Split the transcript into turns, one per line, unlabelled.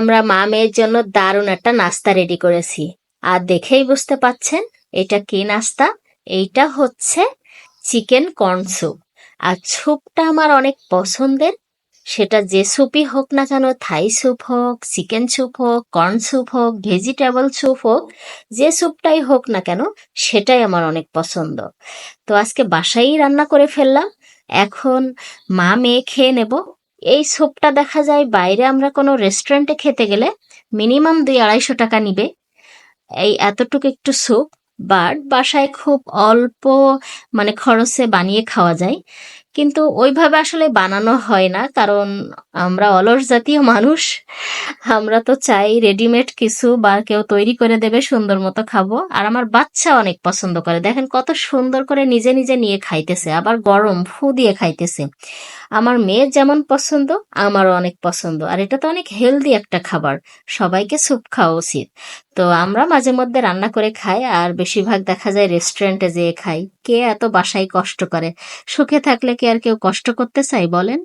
আমরা মা মেয়ের জন্য দারুণ একটা নাস্তা রেডি করেছি। আর দেখেই বুঝতে পাচ্ছেন, এটা কি নাস্তা? এইটা হচ্ছে চিকেন কর্ন স্যুপ। আর স্যুপটা আমার অনেক পছন্দের। সেটা যে স্যুপই হোক না কেন, থাই স্যুপ হোক, চিকেন স্যুপ হোক, কর্ন স্যুপ হোক, ভেজিটেবল স্যুপ হোক, যে স্যুপটাই হোক না কেন, সেটাই আমার অনেক পছন্দ। তো আজকে বাসায়ই রান্না করে ফেললাম। এখন মা মেয়ে খেয়ে নেব। এই স্যুপটা দেখা যায় বাইরে আমরা কোনো রেস্টুরেন্টে খেতে গেলে মিনিমাম দুই আড়াইশো টাকা নিবে। এই এতটুকু একটু স্যুপ বাট বাসায় খুব অল্প মানে খরচে বানিয়ে খাওয়া যায়। কিন্তু ওইভাবে আসলে বানানো হয় না, কারণ আমরা অলস জাতীয় মানুষ। আমরা তো চাই রেডিমেড কিছু বা কেউ তৈরি করে দেবে, সুন্দর মতো খাব। আর আমার বাচ্চা অনেক পছন্দ করে। দেখেন কত সুন্দর করে নিজে নিজে নিয়ে খাইতেছে, আবার গরম ফু দিয়ে খাইতেছে। আমার মেয়ের যেমন পছন্দ, আমারও অনেক পছন্দ। আর এটা তো অনেক হেলদি একটা খাবার। সবাইকে স্যুপ খাওয়া উচিত। তো আমরা মাঝে মধ্যে রান্না করে খাই, আর বেশিরভাগ দেখা যায় রেস্টুরেন্টে যেয়ে খাই। কে এত বাসায় কষ্ট করে? সুখে থাকলে কি আর কেউ কষ্ট করতে চাই বলেন?